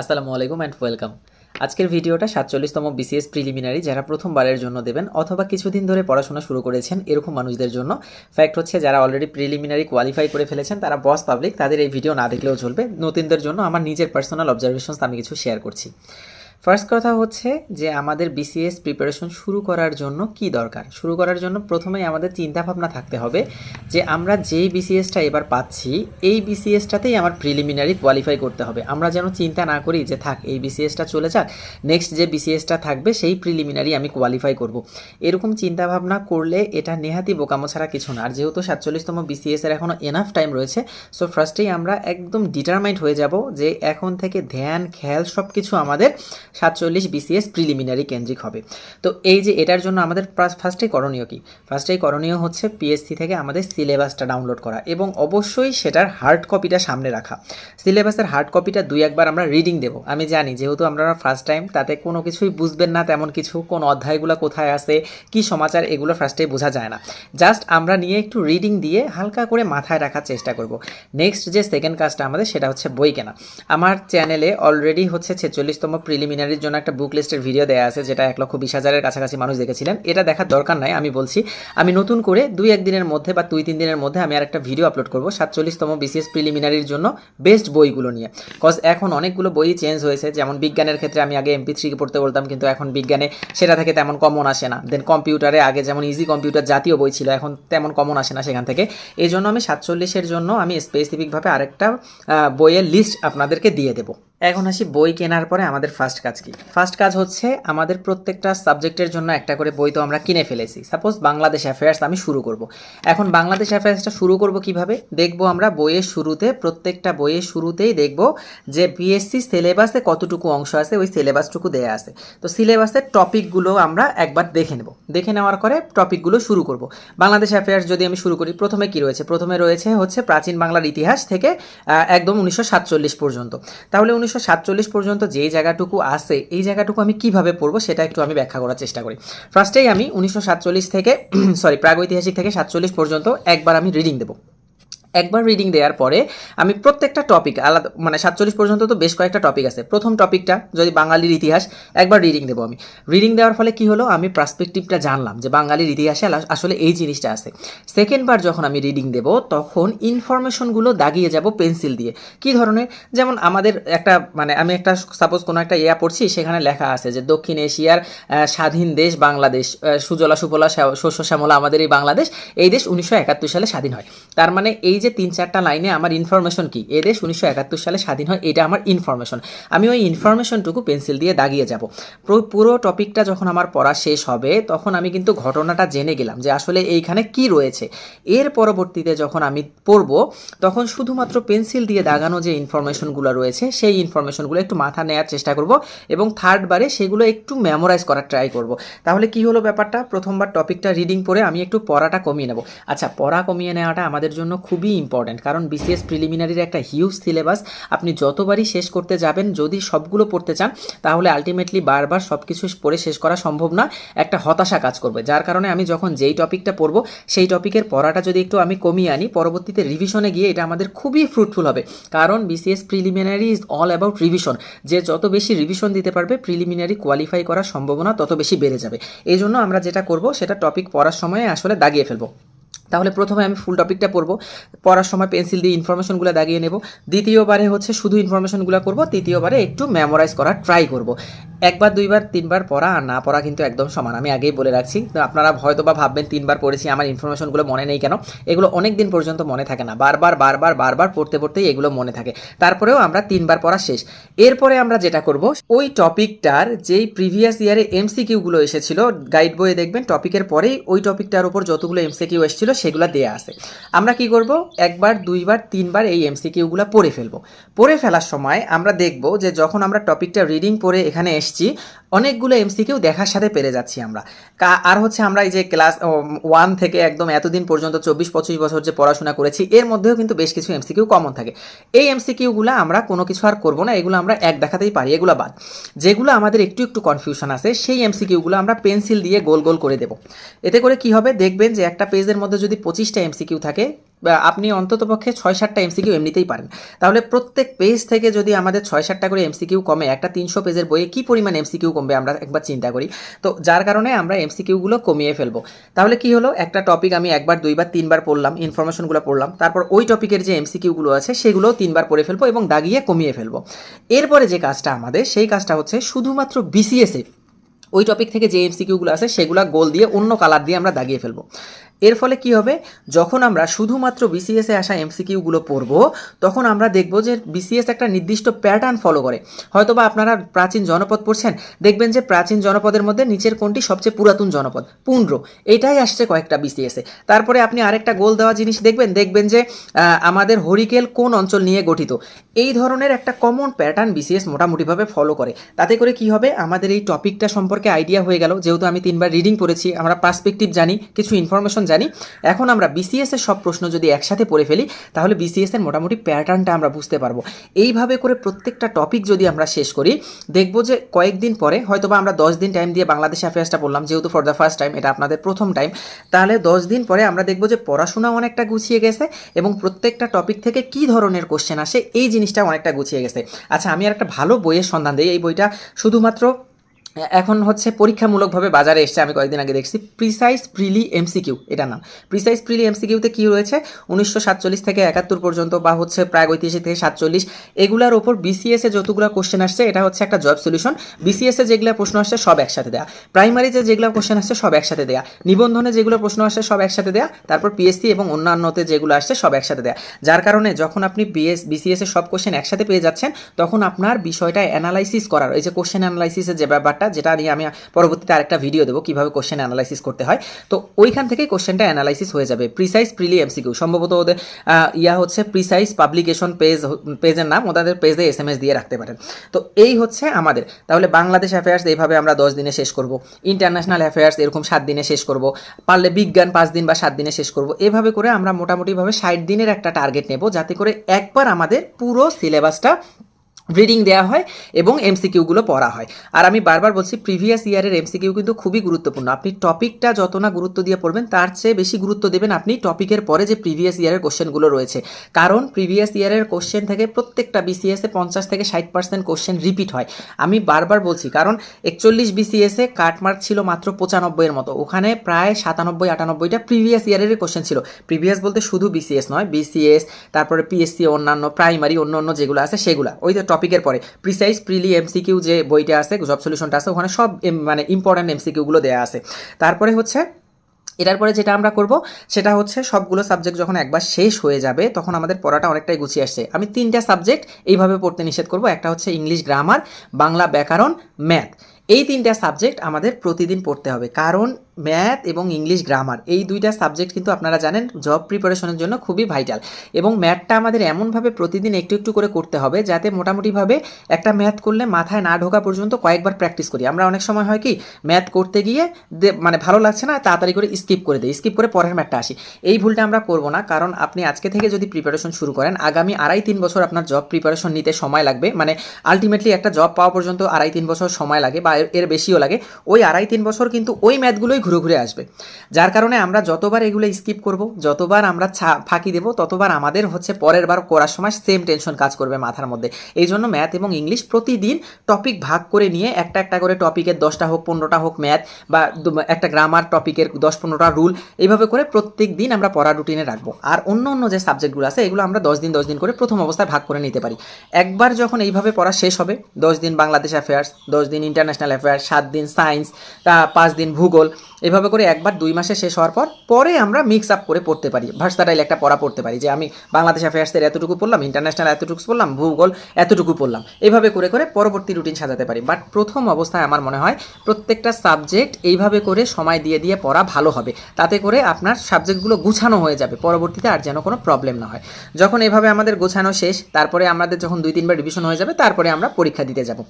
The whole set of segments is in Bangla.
আসসালামু আলাইকুম অ্যান্ড ওয়েলকাম আজকের ভিডিওটা সাতচল্লিশতম বিসিএস প্রিলিমিনারি যারা প্রথমবারের জন্য দেবেন অথবা কিছুদিন ধরে পড়াশোনা শুরু করেছেন এরকম মানুষদের জন্য। ফ্যাক্ট হচ্ছে যারা অলরেডি প্রিলিমিনারি কোয়ালিফাই করে ফেলেছেন, তারা বস পাবলিক তাদের এই ভিডিও না দেখলেও চলবে। নতুনদের জন্য আমার নিজের পার্সোনাল অবজারভেশনস আমি কিছু শেয়ার করছি। ফার্স্ট কথা হচ্ছে যে আমাদের বিসিএস প্রিপারেশন শুরু করার জন্য কি দরকার? শুরু করার জন্য প্রথমেই আমাদের চিন্তা ভাবনা থাকতে হবে যে আমরা যেই বিসিএসটা এবার পাচ্ছি, এই বিসিএসটাতেই আমার প্রিলিমিনারি কোয়ালিফাই করতে হবে। আমরা যেন চিন্তা না করি যে থাক, এই বিসিএসটা চলে যাক নেক্সট যে বিসিএসটা থাকবে সেই প্রিলিমিনারি আমি কোয়ালিফাই করব। এরকম চিন্তা ভাবনা করলে এটা নেহাতি বোকামো ছাড়া কিছু না। আর যেহেতু সাতচল্লিশতম বিসিএস এর এখনও এনাফ টাইম রয়েছে সো ফার্স্টেই আমরা একদম ডিটারমাইন্ড হয়ে যাব যে এখন থেকে ধ্যান, খেয়াল সব কিছু আমাদের সাতচল্লিশ বিসিএস প্রিলিমিনারি কেন্দ্রিক হবে। তো এই যে এটার জন্য আমাদের ফার্স্টেই করণীয় কি? ফার্স্টেই করণীয় হচ্ছে পিএসসি থেকে আমাদের সিলেবাসটা ডাউনলোড করা এবং অবশ্যই সেটার হার্ড কপিটা সামনে রাখা। সিলেবাসের হার্ড কপিটা দুই একবার আমরা রিডিং দেবো। আমি জানি যেহেতু আমরা ফার্স্ট টাইম তাতে কোনো কিছুই বুঝবেন না তেমন কিছু, কোন অধ্যায়গুলো কোথায় আছে, কি সমাচার, এগুলো ফার্স্টেই বোঝা যায় না। জাস্ট আমরা নিয়ে একটু রিডিং দিয়ে হালকা করে মাথায় রাখার চেষ্টা করব। নেক্সট যে সেকেন্ড কাজটা আমাদের, সেটা হচ্ছে বই কেনা। আমার চ্যানেলে অলরেডি হচ্ছে ছেচল্লিশতম প্রিলিমিনারির জন্য একটা বুক লিস্টের ভিডিও দেওয়া আছে, যেটা এক লক্ষ বিশ হাজারের কাছাকাছি মানুষ দেখেছিলেন। এটা দেখার দরকার নাই, আমি বলছি। আমি নতুন করে দুই একদিনের মধ্যে বা দুই তিন দিনের মধ্যে আমি আর একটা ভিডিও আপলোড করব, সাতচল্লিশতম বিসিএস প্রিলিমিনারির জন্য বেস্ট বইগুলো নিয়ে। কজ এখন অনেকগুলো বই চেঞ্জ হয়েছে, যেমন বিজ্ঞানের ক্ষেত্রে আমি আগে এমপি থ্রি পড়তে বলতাম, কিন্তু এখন বিজ্ঞানে সেটা থেকে তেমন কমন আসে না। দেন কম্পিউটারে আগে যেমন ইজি কম্পিউটার জাতীয় বই ছিল, এখন তেমন কমন আসে না সেখান থেকে। এই জন্য আমি সাতচল্লিশের জন্য আমি স্পেসিফিকভাবে আরেকটা বইয়ের লিস্ট আপনাদেরকে দিয়ে দেবো। এখন আসি বই কেনার পরে আমাদের ফার্স্ট কাজ কি? ফার্স্ট কাজ হচ্ছে আমাদের প্রত্যেকটা সাবজেক্টের জন্য একটা করে বই তো আমরা কিনে ফেলেছি। সাপোজ বাংলাদেশ অ্যাফেয়ার্স আমি শুরু করব। এখন বাংলাদেশ অ্যাফেয়ার্সটা শুরু করব কীভাবে? দেখব আমরা বইয়ের শুরুতে, প্রত্যেকটা বইয়ের শুরুতেই দেখব যে বিএসসি সিলেবাসে কতটুকু অংশ আছে, ওই সিলেবাসটুকু দেয়া আছে। তো সিলেবাসের টপিকগুলো আমরা একবার দেখে নেব। দেখে নেওয়ার পরে টপিকগুলো শুরু করব। বাংলাদেশ অ্যাফেয়ার্স যদি আমি শুরু করি, প্রথমে কি রয়েছে? প্রথমে রয়েছে হচ্ছে প্রাচীন বাংলার ইতিহাস থেকে একদম উনিশশো সাতচল্লিশ পর্যন্ত। তাহলে উনিশশো সাতচল্লিশ পর্যন্ত যে জায়গাটুকু আছে, এই জায়গাটুকু আমি কীভাবে পড়ব সেটা একটু আমি ব্যাখ্যা করার চেষ্টা করি। ফার্স্টেই আমি উনিশশো সাতচল্লিশ থেকে সরি প্রাগৈতিহাসিক থেকে সাতচল্লিশ পর্যন্ত একবার আমি রিডিং দেবো। একবার রিডিং দেওয়ার পরে আমি প্রত্যেকটা টপিক আলাদা মানে সাতচল্লিশ পর্যন্ত তো বেশ কয়েকটা টপিক আছে। প্রথম টপিকটা যদি বাঙালির ইতিহাস, একবার রিডিং দেবো আমি। রিডিং দেওয়ার ফলে কি হলো? আমি পার্সপেক্টিভটা জানলাম যে বাঙালির ইতিহাসে আসলে এই জিনিসটা আছে। সেকেন্ডবার যখন আমি রিডিং দেবো, তখন ইনফরমেশনগুলো দাগিয়ে যাব পেন্সিল দিয়ে। কি ধরনের? যেমন আমাদের একটা মানে আমি একটা সাপোজ কোনো একটা ইয়া পড়ছি, সেখানে লেখা আছে যে দক্ষিণ এশিয়ার স্বাধীন দেশ বাংলাদেশ। সুজলা সুফলা শস্য শ্যামলা আমাদের এই বাংলাদেশ। এই দেশ উনিশশো একাত্তর সালে স্বাধীন হয়। তার মানে এই যে তিন চারটা লাইনে আমার ইনফরমেশন কি? এ দেশ উনিশশো একাত্তর সালে স্বাধীন হয়, এটা আমার ইনফরমেশন আমি ওই ইনফরমেশনটুকু পেন্সিল দিয়ে দাগিয়ে যাব। পুরো- পুরো টপিকটা যখন আমার পড়া শেষ হবে, তখন আমি কিন্তু ঘটনাটা জেনে গেলাম যে আসলে এইখানে কি রয়েছে। এর পরবর্তীতে যখন আমি পড়ব, তখন শুধুমাত্র পেন্সিল দিয়ে দাগানো যে ইনফরমেশনগুলো রয়েছে, সেই ইনফরমেশনগুলো একটু মাথা নেওয়ার চেষ্টা করব এবং থার্ড বারে সেগুলো একটু মেমোরাইজ করার ট্রাই করব। তাহলে কি হলো ব্যাপারটা? প্রথমবার টপিকটা রিডিং পড়ে আমি একটু পড়াটা কমিয়ে নেব। আচ্ছা পড়া কমিয়ে নেওয়াটা আমাদের জন্য খুবই ইম্পর্ট্যান্ট কারণ বিসিএস প্রিলিমিনারির একটা হিউজ সিলেবাস আপনি যতবারই শেষ করতে যাবেন, যদি সবগুলো পড়তে চান, তাহলে আলটিমেটলি বারবার সব কিছু পড়ে শেষ করা সম্ভব না, একটা হতাশা কাজ করবে। যার কারণে আমি যখন যেই টপিকটা পড়ব, সেই টপিকের পড়াটা যদি একটু আমি কমিয়ে আনি, পরবর্তীতে রিভিশনে গিয়ে এটা আমাদের খুবই ফ্রুটফুল হবে। কারণ BCS preliminary is all about revision যে যত বেশি রিভিশন দিতে পারবে প্রিলিমিনারি কোয়ালিফাই করার সম্ভাবনা তত বেশি বেড়ে যাবে। এই জন্য আমরা যেটা করব, সেটা টপিক পড়ার সময় আসলে দাগিয়ে ফেলব। তাহলে প্রথমে আমি ফুল টপিকটা পড়ব। পড়ার সময় পেন্সিল দিয়ে ইনফরমেশনগুলো দাগিয়ে নেব। দ্বিতীয়বারে হচ্ছে শুধু ইনফরমেশনগুলো করব, তৃতীয়বারে একটু মেমোরাইজ করার ট্রাই করব। একবার, দুইবার, তিনবার পড়া আর না পড়া কিন্তু একদম সমান। আমি আগেই বলে রাখছি। তো আপনারা হয়তো বা ভাববেন, তিনবার পড়েছি, আমার ইনফরমেশনগুলো মনে নেই কেন? এগুলো অনেক দিন পর্যন্ত মনে থাকে না। বারবার বারবার বারবার পড়তে পড়তেই এগুলো মনে থাকে। তারপরেও আমরা তিনবার পড়া শেষ। এরপরে আমরা যেটা করব, ওই টপিকটার যেই প্রিভিয়াস ইয়ারে এমসিকিউগুলো এসেছিল গাইড বইয়ে দেখবেন টপিকের পরেই ওই টপিকটার উপর যতগুলো এমসিকিউ এসেছিল, সেগুলো দেয়া আছে। আমরা কি করব? একবার, দুইবার, তিনবার এই এমসিকিউগুলো পড়ে ফেলব। পড়ে ফেলার সময় আমরা দেখব যে যখন আমরা টপিকটা রিডিং পড়ে এখানে এসছি অনেকগুলো এমসিকিউ দেখার সাথে পেরে যাচ্ছি আমরা। আর হচ্ছে আমরা এই যে ক্লাস ওয়ান থেকে একদম এতদিন পর্যন্ত চব্বিশ, পঁচিশ বছর যে পড়াশোনা করেছি, এর মধ্যেও কিন্তু বেশ কিছু এমসিকিউ কমন থাকে। এই এমসিকিউগুলো আমরা কোনো কিছু আর করব না, এগুলো আমরা এক দেখাতেই পারি, এগুলো বাদ। যেগুলো আমাদের একটু একটু কনফিউশন আছে, সেই এমসিকিউগুলো আমরা পেন্সিল দিয়ে গোল গোল করে দেবো। এতে করে কি হবে? দেখবেন যে একটা পেজের মধ্যে যদি পঁচিশটা এমসিকিউ থাকে আপনি অন্ততপক্ষে ছয় সাতটা এমসিকিউ এমনিতেই পারেন। তাহলে প্রত্যেক পেজ থেকে যদি আমাদের ছয় সাতটা করে এমসিকিউ কমে, একটা তিনশো পেজের বইয়ে কী পরিমাণ এমসিকিউ কমবে আমরা একবার চিন্তা করি। তো যার কারণে আমরা এমসিকিউগুলো কমিয়ে ফেলব। তাহলে কি হলো? একটা টপিক আমি একবার, দুইবার, তিনবার পড়লাম ইনফরমেশনগুলো পড়লাম, তারপর ওই টপিকের যে এমসিকিউগুলো আছে, সেগুলো তিনবার পড়ে ফেলব এবং দাগিয়ে কমিয়ে ফেলব। এরপরে যে কাজটা আমাদের, সেই কাজটা হচ্ছে শুধুমাত্র বিসিএসে ওই টপিক থেকে যে এমসিকিউগুলো আছে, সেগুলো গোল দিয়ে অন্য কালার দিয়ে আমরা দাগিয়ে ফেলব। এর ফলে কি হবে? যখন আমরা শুধুমাত্র বিসিএসে আসা এমসিকিউগুলো পড়ব, তখন আমরা দেখব যে বিসিএস একটা নির্দিষ্ট প্যাটার্ন ফলো করে। হয়তোবা আপনারা প্রাচীন জনপদ পড়ছেন, দেখবেন যে প্রাচীন জনপদের মধ্যে নিচের কোনটি সবচেয়ে পুরাতন জনপদ? পুন্ড্র। এটাই আসছে কয়েকটা বিসিএসে তারপরে আপনি আরেকটা গোল দেওয়া জিনিস দেখবেন দেখবেন যে আমাদের হরিকেল কোন অঞ্চল নিয়ে গঠিত? এই ধরনের একটা কমন প্যাটার্ন বিসিএস মোটামুটিভাবে ফলো করে। তাতে করে কি হবে? আমাদের এই টপিকটা সম্পর্কে আইডিয়া হয়ে গেল। যেহেতু আমি তিনবার রিডিং করেছি আমরা পার্সপেক্টিভ জানি, কিছু ইনফরমেশন জানি। এখন আমরা বিসিএস এর সব প্রশ্ন যদি একসাথে পড়ে ফেলি, তাহলে বিসিএস এর মোটামুটি প্যাটার্নটা আমরা বুঝতে পারব। এইভাবে করে প্রত্যেকটা টপিক যদি আমরা শেষ করি, দেখব যে কয়েকদিন পরে, হয়তোবা আমরা দশ দিন টাইম দিয়ে বাংলাদেশ অ্যাফেয়ার্সটা পড়লাম যেহেতু ফর দ্য ফার্স্ট টাইম এটা আপনাদের প্রথম টাইম তাহলে দশ দিন পরে আমরা দেখব যে পড়াশোনা অনেকটা গুছিয়ে গেছে এবং প্রত্যেকটা টপিক থেকে কি ধরনের কোশ্চেন আসে, এই জিনিসটা অনেকটা গুছিয়ে গেছে। আচ্ছা আমি আর একটা ভালো বইয়ের সন্ধান দিই, এই বইটা শুধুমাত্র এখন হচ্ছে পরীক্ষামূলকভাবে বাজারে এসছে, আমি কয়েকদিন আগে দেখছি। প্রিসাইজ প্রিলি এমসিকিউ এটা নাম। প্রিসাইজ প্রিলি এমসিকিউতে কী রয়েছে? উনিশশো সাতচল্লিশ থেকে একাত্তর পর্যন্ত বা হচ্ছে প্রায় ঐতিহাসিক থেকে সাতচল্লিশ, এগুলার ওপর বিসিএসে যতগুলো কোশ্চেন আসছে, এটা হচ্ছে একটা জব সলিউশন বিসিএসে যেগুলো প্রশ্ন আসছে, সব একসাথে দেয়া। প্রাইমারিতে যেগুলো কোশ্চেন আসছে, সব একসাথে দেয়া। নিবন্ধনে যেগুলো প্রশ্ন আসছে, সব একসাথে দেয়া। তারপর পিএসসি এবং অন্যান্যতে যেগুলো আসছে, সব একসাথে দেয়া। যার কারণে যখন আপনি বিএস বিসিএস এর সব কোশ্চেন একসাথে পেয়ে যাচ্ছেন, তখন আপনার বিষয়টা অ্যানালাইসিস করার, এই যে কোশ্চেন অ্যানালাইসিসের যে ব্যাপারটা যেটা নিয়ে আমি পরবর্তীতে আরেকটা ভিডিও দেবো, কীভাবে কোশ্চেন অ্যানালাইসিস করতে হয়। তো ওইখান থেকেই কোশ্চেনটা অ্যানালাইসিস হয়ে যাবে। প্রিসাইজ প্রিলি এমসিকিউ সম্ভবত ওদের ইয়া হচ্ছে প্রিসাইজ পাবলিকেশন পেজ পেজের নাম ওদের পেজে এস এম এস দিয়ে রাখতে পারেন। তো এই হচ্ছে আমাদের। তাহলে বাংলাদেশ অ্যাফেয়ার্স এইভাবে আমরা দশ দিনে শেষ করব। ইন্টারন্যাশনাল অ্যাফেয়ার্স এরকম সাত দিনে শেষ করব। পারলে বিজ্ঞান পাঁচ দিন বা সাত দিনে শেষ করব। এভাবে করে আমরা মোটামুটিভাবে ষাট দিনের একটা টার্গেট নেব, যাতে করে একবার আমাদের পুরো সিলেবাসটা রিডিং দেওয়া হয় এবং এমসিকিউগুলো পড়া হয়। আর আমি বারবার বলছি প্রিভিয়াস ইয়ারের এমসিকিউ কিন্তু খুবই গুরুত্বপূর্ণ। আপনি টপিকটা যত না গুরুত্ব দিয়ে পড়বেন, তার চেয়ে বেশি গুরুত্ব দেবেন আপনি টপিকের পরে যে প্রিভিয়াস ইয়ারের কোশ্চেনগুলো রয়েছে। কারণ প্রিভিয়াস ইয়ারের কোশ্চেন থেকে প্রত্যেকটা বিসিএসে পঞ্চাশ থেকে ষাট পার্সেন্ট কোশ্চেন রিপিট হয়। আমি বারবার বলছি, কারণ একচল্লিশ বিসিএসে কাটমার্ক ছিল মাত্র পঁচানব্বইয়ের মতো। ওখানে প্রায় সাতানব্বই, আটানব্বইটা প্রিভিয়াস ইয়ারের কোশ্চেন ছিল। প্রিভিয়াস বলতে শুধু বিসিএস নয় বিসিএস তারপরে পিএসসি অন্যান্য প্রাইমারি অন্য অন্য যেগুলো আছে, সেগুলো। ওই যে টপিকের পরে। প্রিসাইজ প্রিলি এমসিকিউ যে বইটা আছে জব সলিউশনটা আছে, ওখানে সব মানে ইম্পর্ট্যান্ট এমসিকিউগুলো দেওয়া আছে। তারপরে হচ্ছে, এটার পরে যেটা আমরা করব, সেটা হচ্ছে সবগুলো সাবজেক্ট যখন একবার শেষ হয়ে যাবে, তখন আমাদের পড়াটা অনেকটাই গুছিয়ে আসছে। আমি তিনটা সাবজেক্ট এইভাবে পড়তে নিষেধ করব, একটা হচ্ছে ইংলিশ গ্রামার বাংলা, ব্যাকরণ ম্যাথ এই তিনটা সাবজেক্ট আমাদের প্রতিদিন পড়তে হবে। কারণ ম্যাথ এবং ইংলিশ গ্রামার, এই দুইটা সাবজেক্ট কিন্তু আপনারা জানেন জব প্রিপারেশনের জন্য খুবই ভাইটাল এবং ম্যাথটা আমাদের এমনভাবে প্রতিদিন একটু একটু করে করতে হবে যাতে মোটামুটিভাবে একটা ম্যাথ করলে মাথায় না ঢোকা পর্যন্ত কয়েকবার প্র্যাকটিস করি। আমরা অনেক সময় হয় কি, ম্যাথ করতে গিয়ে মানে ভালো লাগছে না, তাড়াতাড়ি করে স্কিপ করে দিই স্কিপ করে পরের ম্যাথটা আসি। এই ভুলটা আমরা করব না, কারণ আপনি আজকে থেকে যদি প্রিপারেশন শুরু করেন, আগামী আড়াই তিন বছর আপনার জব প্রিপারেশন নিতে সময় লাগবে মানে আলটিমেটলি একটা জব পাওয়া পর্যন্ত আড়াই তিন বছর সময় লাগে বা এর বেশিও লাগে, ওই আড়াই তিন বছর কিন্তু ওই ম্যাথগুলোই ঘুরে ঘুরে আসবে। যার কারণে আমরা যতবার এগুলো স্কিপ করব, যতবার আমরা ফাঁকি দেব, ততবার আমাদের হচ্ছে পরের বার করার সময় সেম টেনশন কাজ করবে মাথার মধ্যে। এই জন্য ম্যাথ এবং ইংলিশ প্রতিদিন টপিক ভাগ করে নিয়ে একটা একটা করে টপিকের দশটা হোক, পনেরোটা হোক ম্যাথ বা একটা গ্রামার টপিকের দশ পনেরোটা রুল এইভাবে করে প্রত্যেক দিন আমরা পড়া রুটিনে রাখব। আর অন্য অন্য যে সাবজেক্টগুলো আছে, এগুলো আমরা দশ দিন দশ দিন করে প্রথম অবস্থায় ভাগ করে নিতে পারি। একবার যখন এইভাবে পড়া শেষ হবে, দশ দিন বাংলাদেশ অ্যাফেয়ার্স দশ দিন ইন্টারন্যাশনাল অ্যাফেয়ার্স সাত দিন সায়েন্স পাঁচ দিন ভূগোল এভাবে করে একবার দুই মাসে শেষ হওয়ার পর পরে আমরা মিক্স আপ করে পড়তে পারি। ভার্সাটাইল একটা পড়া পড়তে পারি যে আমি বাংলাদেশ অ্যাফেয়ার্সের এতটুকু পড়লাম ইন্টারন্যাশনাল এতটুকু পড়লাম, ভূগোল এতটুকু পড়লাম। এভাবে করে করে পরবর্তী রুটিন সাজাতে পারি। বাট প্রথম অবস্থায় আমার মনে হয় প্রত্যেকটা সাবজেক্ট এইভাবে করে সময় দিয়ে দিয়ে পড়া ভালো হবে। তাতে করে আপনার সাবজেক্টগুলো গুছানো হয়ে যাবে। পরবর্তীতে আর যেন কোনো প্রবলেম না হয়। যখন এভাবে আমাদের গোছানো শেষ, তারপরে আমাদের যখন দুই তিনবার রিভিশন হয়ে যাবে, তারপরে আমরা পরীক্ষা দিতে যাব।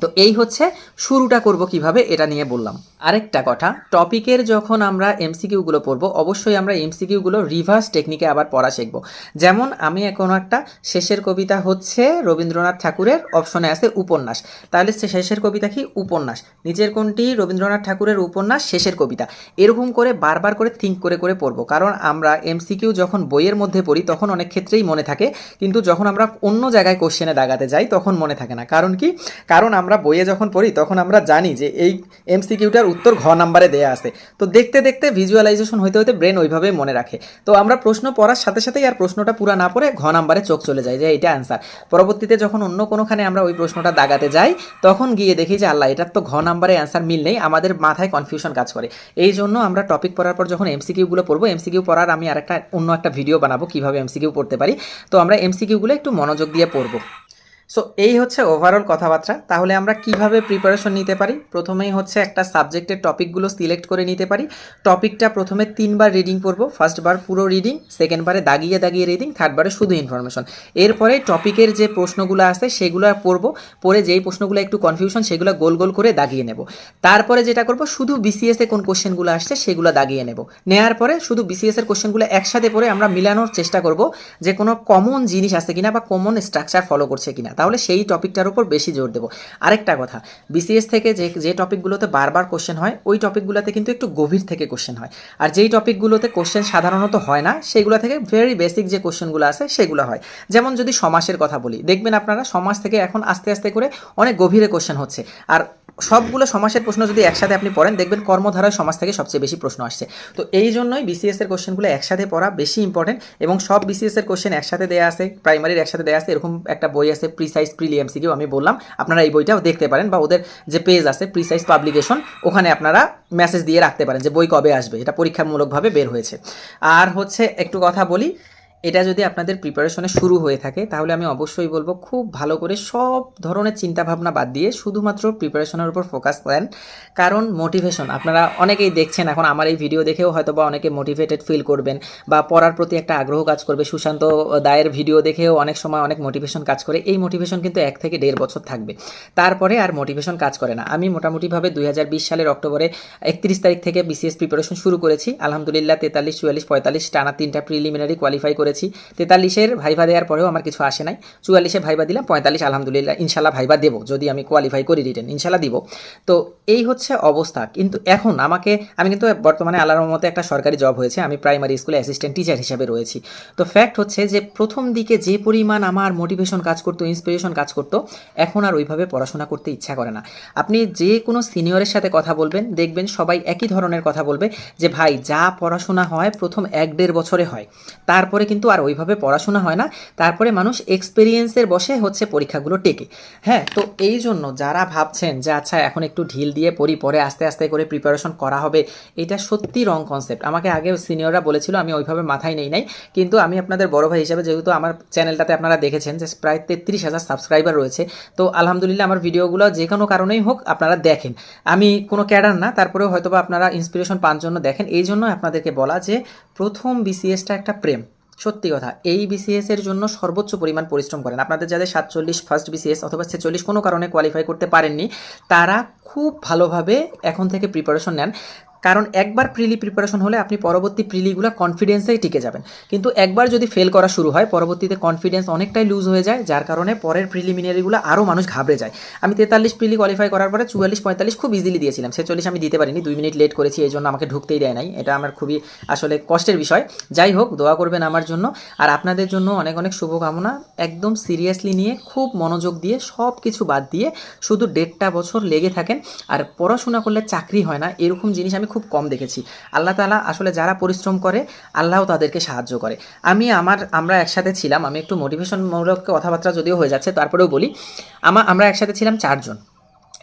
তো এই হচ্ছে শুরুটা করব কীভাবে এটা নিয়ে বললাম। আরেকটা কথা, টপিকের যখন আমরা এমসিকিউগুলো পড়ব, অবশ্যই আমরা এমসিকিউগুলো রিভার্স টেকনিকে আবার পড়া শিখব। যেমন আমি কোনো একটা শেষের কবিতা হচ্ছে রবীন্দ্রনাথ ঠাকুরের অপশনে আছে উপন্যাস। তাহলে শেষের কবিতা কি? উপন্যাস। নিচের কোনটি? রবীন্দ্রনাথ ঠাকুরের উপন্যাস, শেষের কবিতা। এরকম করে বারবার করে থিঙ্ক করে করে পড়ব। কারণ আমরা এমসিকিউ যখন বইয়ের মধ্যে পড়ি, তখন অনেক ক্ষেত্রেই মনে থাকে। কিন্তু যখন আমরা অন্য জায়গায় কোশ্চেনে দাগাতে যাই, তখন মনে থাকে না। কারণ কি? কারণ আমরা বইয়ে যখন পড়ি, তখন আমরা জানি যে এই এমসিকিউটার উত্তর ঘ নাম্বারে দেয়া আছে। তো দেখতে দেখতে ভিজুয়ালাইজেশন হইতে হইতে ব্রেন ওইভাবেই মনে রাখে। তো আমরা প্রশ্ন পড়ার সাথে সাথেই আর প্রশ্নটা পুরা না পড়ে ঘ নাম্বারে চোখ চলে যায় যে এটা অ্যান্সার পরবর্তীতে যখন অন্য কোনোখানে আমরা ওই প্রশ্নটা দাগাতে যাই, তখন গিয়ে দেখি যে আল্লাহ, এটার তো ঘ নাম্বারে অ্যান্সার মিল নেই, আমাদের মাথায় কনফিউশন কাজ করে। এই জন্য আমরা টপিক পড়ার পর যখন এমসিকিউগুলো পড়ব এমসিকিউ পড়ার আমি আরেকটা অন্য একটা ভিডিও বানাবো কীভাবে এমসিকিউ পড়তে পারি। তো আমরা এমসিকিউগুলো একটু মনোযোগ দিয়ে পড়ব। সো এই হচ্ছে ওভারঅল কথাবার্তা। তাহলে আমরা কীভাবে প্রিপারেশন নিতে পারি? প্রথমেই হচ্ছে একটা সাবজেক্টের টপিকগুলো সিলেক্ট করে নিতে পারি। টপিকটা প্রথমে তিনবার রিডিং পড়ব ফার্স্টবার পুরো রিডিং সেকেন্ডবারে দাগিয়ে দাগিয়ে রিডিং থার্ডবারে শুধু ইনফরমেশন এরপরে টপিকের যে প্রশ্নগুলো আছে সেগুলো পড়ব। পড়ে যেই প্রশ্নগুলো একটু কনফিউশন সেগুলো গোল গোল করে দাগিয়ে নেব। তারপরে যেটা করব, শুধু বিসিএস কোন কোশ্চেনগুলো আসছে, সেগুলো দাগিয়ে নেব। নেয়ার পরে শুধু বিসিএস এর কোশ্চেনগুলো একসাথে পড়ে আমরা মিলানোর চেষ্টা করব যে কোনো কমন জিনিস আছে কিনা বা কমন স্ট্রাকচার ফলো করছে কিনা। তাহলে সেই টপিকটার উপর বেশি জোর দেবো। আরেকটা কথা বিসিএস থেকে যে যে টপিকগুলোতে বারবার কোশ্চেন হয়, ওই টপিকগুলোতে কিন্তু একটু গভীর থেকে কোশ্চেন হয়। আর যেই টপিকগুলোতে কোশ্চেন সাধারণত হয় না, সেগুলো থেকে ভেরি বেসিক যে কোশ্চেনগুলো আছে, সেগুলো হয়। যেমন যদি সমাসের কথা বলি, দেখবেন আপনারা সমাজ থেকে এখন আস্তে আস্তে করে অনেক গভীরে কোশ্চেন হচ্ছে। আর সবগুলো সমাসের প্রশ্ন যদি একসাথে আপনি পড়েন, দেখবেন কর্মধারায় সমাজ থেকে সবচেয়ে বেশি প্রশ্ন আসছে। তো এই জন্যই বিসিএস এর কোশ্চেনগুলো একসাথে পড়া বেশি ইম্পর্টেন্ট এবং সব বিসিএস এর কোশ্চেন একসাথে দেওয়া আছে প্রাইমারির একসাথে দেওয়া আছে, এরকম একটা বই আছে প্রিসাইজ প্রিলি এমসিকিউ আমি বললাম। আপনারা এই বইটাও দেখতে পারেন বা ওদের যে পেজ আছে প্রিসাইজ পাবলিকেশন ওখানে আপনারা মেসেজ দিয়ে রাখতে পারেন যে বই কবে আসবে, এটা পরীক্ষামূলকভাবে বের হয়েছে। আর হচ্ছে একটু কথা বলি এটা যদি আপনাদের প্রিপারেশনে শুরু হয়ে থাকে, তাহলে আমি অবশ্যই বলব খুব ভালো করে সব ধরনের চিন্তাভাবনা বাদ দিয়ে শুধুমাত্র প্রিপারেশনের উপর ফোকাস করেন কারণ মোটিভেশন আপনারা অনেকেই দেখছেন এখন আমার এই ভিডিও দেখেও হয়তো বা অনেকে মোটিভেটেড ফিল করবেন বা পড়ার প্রতি একটা আগ্রহ কাজ করবে। সুশান্ত দায়ের ভিডিও দেখেও অনেক সময় অনেক মোটিভেশন কাজ করে। এই মোটিভেশন কিন্তু এক থেকে দেড় বছর থাকবে। তারপরে আর মোটিভেশন কাজ করে না। আমি মোটামুটিভাবে দুই হাজার বিশ সালের অক্টোবরে একত্রিশ তারিখ থেকে বিসিএস প্রিপারেশন শুরু করেছি। আলহামদুলিল্লাহ তেতাল্লিশ, চুয়াল্লিশ, পঁয়তাল্লিশ, টানা তিনটা প্রিলিমিনারি কোয়ালিফাই করেছি। তেতাল্লিশের ভাইভা দেওয়ার পরেও আমার কিছু আসে নাই। চুয়াল্লিশে ভাইভা দিলাম, পঁয়তাল্লিশ, আলহামদুলিল্লাহ, ইনশাল্লাহ ভাইভা দেবো, যদি আমি কোয়ালিফাই করি রিটেন ইনশাল্লাহ দিব। তো এই হচ্ছে অবস্থা। কিন্তু এখন আমাকে, আমি কিন্তু বর্তমানে আল্লাহর মতে একটা সরকারি জব হয়েছে, আমি প্রাইমারি স্কুলে অ্যাসিস্ট্যান্ট টিচার হিসেবে রয়েছি। তো ফ্যাক্ট হচ্ছে যে প্রথম দিকে যে পরিমাণ আমার মোটিভেশন কাজ করতো ইন্সপিরেশন কাজ করতো, এখন আর ওইভাবে পড়াশোনা করতে ইচ্ছা করে না। আপনি যে কোনো সিনিয়রের সাথে কথা বলবেন, দেখবেন সবাই একই ধরনের কথা বলবে যে, ভাই, যা পড়াশোনা হয় প্রথম এক দেড় বছরে হয়, তারপরে কিন্তু আর ওইভাবে পড়াশোনা হয় না। তারপরে মানুষ এক্সপিরিয়েন্সের বসে হচ্ছে পরীক্ষাগুলো টেকে। হ্যাঁ তো এই জন্য যারা ভাবছেন যে আচ্ছা এখন একটু ঢিল দিয়ে পড়ি, পরে আস্তে আস্তে করে প্রিপারেশন করা হবে, এটা সত্যি রং কনসেপ্ট আমাকে আগে সিনিয়ররা বলেছিল, আমি ওইভাবে মাথায় নেই নাই। কিন্তু আমি আপনাদের বড় ভাই হিসাবে, যেহেতু আমার চ্যানেলটাতে আপনারা দেখেছেন যে, প্রায় তেত্রিশ হাজার সাবস্ক্রাইবার রয়েছে। তো আলহামদুলিল্লাহ, আমার ভিডিওগুলো যে কোনো কারণেই হোক, আপনারা দেখেন। আমি কোনো ক্যাডার না, তারপরেও হয়তো বা আপনারা ইন্সপিরেশন পাওয়ার জন্য দেখেন। এই জন্য আপনাদেরকে বলা যে, প্রথম বিসিএসটা একটা প্রেম। সত্যি কথা, এই বিসিএস এর জন্য সর্বোচ্চ পরিমাণ পরিশ্রম করেন। আপনাদের যাদের সাতচল্লিশ ফার্স্ট বিসিএস অথবা ছেচল্লিশ কোনো কারণে কোয়ালিফাই করতে পারেননি, তারা খুব ভালোভাবে এখন থেকে প্রিপারেশন নেন। কারণ একবার প্রিলি প্রিপারেশন হলে আপনি পরবর্তী প্রিলিগুলো কনফিডেন্সেই টিকে যাবেন। কিন্তু একবার যদি ফেল করা শুরু হয়, পরবর্তীতে কনফিডেন্স অনেকটাই লুজ হয়ে যায়, যার কারণে পরের প্রিলিমিনারিগুলো আরও মানুষ ঘাবড়ে যায়। আমি তেতাল্লিশ প্রিলি কোয়ালিফাই করার পরে চুয়াল্লিশ, পঁয়তাল্লিশ খুব ইজিলি দিয়েছিলাম। ছেচল্লিশ আমি দিতে পারিনি, দুই মিনিট লেট করেছি, এই জন্য আমাকে ঢুকতেই দেয় নাই। এটা আমার খুবই আসলে কষ্টের বিষয়। যাই হোক, দোয়া করবেন আমার জন্য। আর আপনাদের জন্য অনেক অনেক শুভকামনা। একদম সিরিয়াসলি নিয়ে খুব মনোযোগ দিয়ে সব কিছু বাদ দিয়ে শুধু দেড়টা বছর লেগে থাকেন। আর পড়াশোনা করলে চাকরি হয় না, এরকম জিনিস আমি খুব কম দেখেছি। আল্লাহ তালা আসলে যারা পরিশ্রম করে আল্লাহ তাদেরকে সাহায্য করে। আমি আমার, আমরা একসাথে ছিলাম, আমি একটু মোটিভেশনমূলক কথাবার্তা যদিও হয়ে যাচ্ছে, তারপরেও বলি, আমা, আমরা একসাথে ছিলাম চারজন।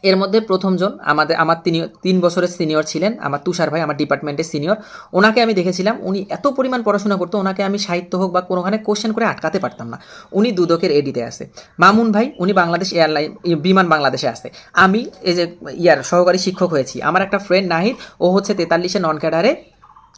এর মধ্যে প্রথমজন আমাদের, আমার তিনি, তিন বছরের সিনিয়র ছিলেন, আমার তুষার ভাই, আমার ডিপার্টমেন্টের সিনিয়র ওনাকে আমি দেখেছিলাম, উনি এত পরিমাণ পড়াশোনা করতো, ওনাকে আমি সাহিত্য হোক বা কোনোখানে কোশ্চেন করে আটকাতে পারতাম না। উনি দুদকের এডিতে আছে। মামুন ভাই, উনি বাংলাদেশ এয়ারলাইন বিমান বাংলাদেশে আছে। আমি এই যে ইয়ার সহকারী শিক্ষক হয়েছি। আমার একটা ফ্রেন্ড নাহিদ, ও হচ্ছে তেতাল্লিশে নন ক্যাডারে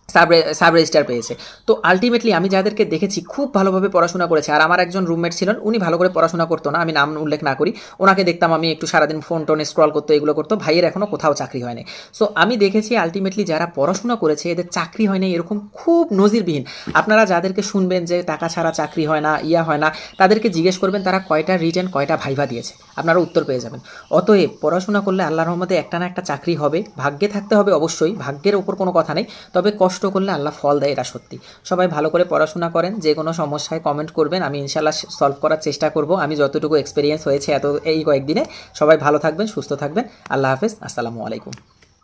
সাব সাব রেজিস্টার পেয়েছে। তো আলটিমেটলি আমি যাদেরকে দেখেছি খুব ভালোভাবে পড়াশোনা করেছে। আর আমার একজন রুমমেট ছিলেন, উনি ভালো করে পড়াশোনা করতো না, আমি নাম উল্লেখ না করি। ওনাকে দেখতাম আমি একটু সারাদিন ফোন টোনে স্ক্রল করতো, এগুলো করতো। ভাইয়ের এখনও কোথাও চাকরি হয়নি। সো আমি দেখেছি আলটিমেটলি যারা পড়াশোনা করেছে, এদের চাকরি হয়নি এরকম খুব নজিরবিহীন। আপনারা যাদেরকে শুনবেন যে টাকা ছাড়া চাকরি হয় না, ইয়া হয় না, তাদেরকে জিজ্ঞেস করবেন তারা কয়টা রিটেন কয়টা ভাইভা দিয়েছে। আপনারা উত্তর পেয়ে যাবেন। অতএব পড়াশোনা করলে আল্লাহর রহমতে একটা না একটা চাকরি হবে। ভাগ্যে থাকতে হবে অবশ্যই, ভাগ্যের ওপর কোনো কথা নেই। তবে কষ্ট করলে আল্লাহ ফল দেয় এটা সত্যি। সবাই ভালো করে পড়াশোনা করেন, যে কোনো সমস্যায় কমেন্ট করবেন, আমি ইনশাল্লাহ সলভ করার চেষ্টা করব। আমি যতটুকু এক্সপিরিয়েন্স হয়েছে এত এই কয়েকদিনে। সবাই ভালো থাকবেন, সুস্থ থাকবেন। আল্লাহ হাফেজ, আসসালামু আলাইকুম।